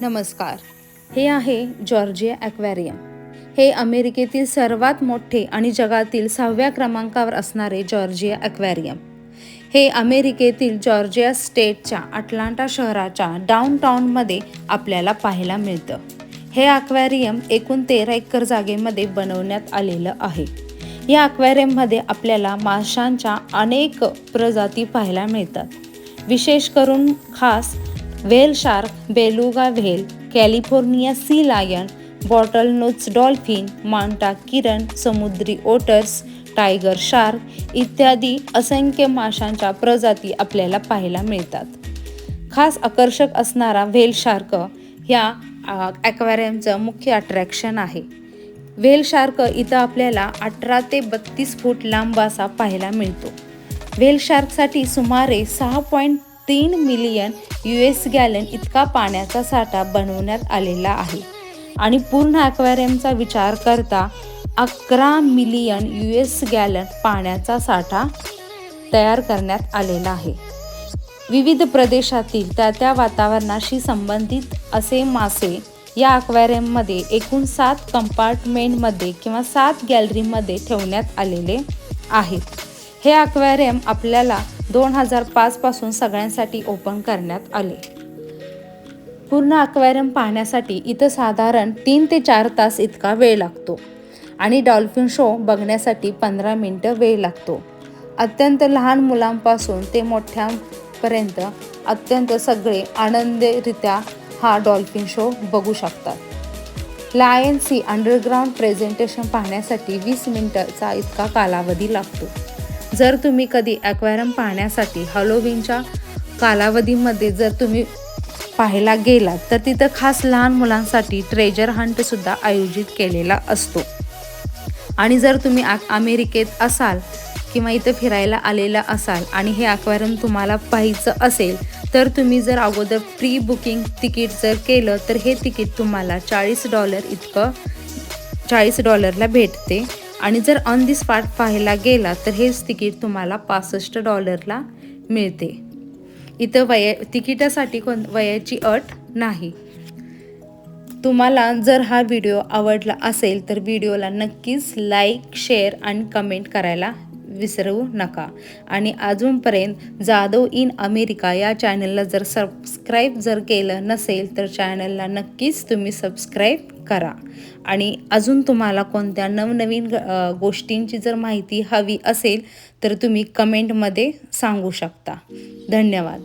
नमस्कार. हे आहे जॉर्जिया ॲक्वॅरियम हे अमेरिकेतील सर्वात मोठे आणि जगातील सहाव्या क्रमांकावर असणारे जॉर्जिया ॲक्वॅरियम हे अमेरिकेतील जॉर्जिया स्टेटच्या अटलांटा शहराच्या डाऊनटाऊनमध्ये आपल्याला पाहायला मिळतं. हे ॲक्वॅरियम एकूण तेरा एकर जागेमध्ये बनवण्यात आलेलं आहे. या ॲक्वॅरियममध्ये आपल्याला माशांच्या अनेक प्रजाती पाहायला मिळतात. विशेष करून खास whale shark beluga whale California sea lion bottlenose dolphin manta किरण समुद्री ओटर्स टायगर शार्क इत्यादी असंख्य माशांच्या प्रजाती आपल्याला पाहायला मिळतात. खास आकर्षक असणारा व्हेल शार्क ह्या ॲक्वॅरियमचं मुख्य अट्रॅक्शन आहे. व्हेल शार्क इथं आपल्याला अठरा ते बत्तीस फूट लांब असा पाहायला मिळतो. व्हेल शार्कसाठी सुमारे सहा पॉईंट तीन मिलियन यू एस गॅलन इतका पाण्याचा साठा बनवण्यात आलेला आहे. आणि पूर्ण ॲक्वॅरियमचा विचार करता अकरा मिलियन यू एस गॅलन पाण्याचा साठा तयार करण्यात आलेला आहे. विविध प्रदेशातील त्या त्या वातावरणाशी संबंधित असे मासे या अक्वॅरियममध्ये एकूण सात कंपार्टमेंटमध्ये किंवा सात गॅलरीमध्ये ठेवण्यात आलेले आहेत. हे अक्वॅरियम आपल्याला दोन हजार पाचपासून सगळ्यांसाठी ओपन करण्यात आले. पूर्ण अक्वॅरियम पाहण्यासाठी इथं साधारण तीन ते चार तास इतका वेळ लागतो आणि डॉल्फिन शो बघण्यासाठी पंधरा मिनटं वेळ लागतो. अत्यंत लहान मुलांपासून ते मोठ्यांपर्यंत अत्यंत सगळे आनंदरित्या हा डॉल्फिन शो बघू शकतात. लायन सी अंडरग्राऊंड प्रेझेंटेशन पाहण्यासाठी वीस मिनटाचा इतका कालावधी लागतो. जर तुम्ही कधी ॲक्वॅरम पाहण्यासाठी हॅलोविनच्या कालावधीमध्ये जर तुम्ही पाहायला गेलात तर तिथं खास लहान मुलांसाठी ट्रेजर हंटसुद्धा आयोजित केलेला असतो. आणि जर तुम्ही आ अमेरिकेत असाल किंवा इथं फिरायला आलेला असाल आणि हे ॲक्वॅरियम तुम्हाला पाहायचं असेल तर तुम्ही जर अगोदर प्री बुकिंग तिकीट जर केलं तर हे तिकीट तुम्हाला चाळीस डॉलर इतकं चाळीस डॉलरला भेटते. आणि जर ऑन दी स्पॉट पाहायला गेला तर हेच तिकीट तुम्हाला पासष्ट डॉलरला मिळते. इथं वय तिकिटासाठी कोण वयाची अट नाही. तुम्हाला जर हा व्हिडिओ आवडला असेल तर व्हिडिओला नक्कीच लाईक शेअर आणि कमेंट करायला विसरू नका. आणि अजूनपर्यंत जाधव इन अमेरिका या चॅनलला जर सबस्क्राईब जर केलं नसेल तर चॅनलला नक्कीच तुम्ही सबस्क्राईब करा. आणि अजून तुम्हाला कोणत्या नवनवीन गोष्टींची जर माहिती हवी असेल तर तुम्ही कमेंटमध्ये सांगू शकता. धन्यवाद.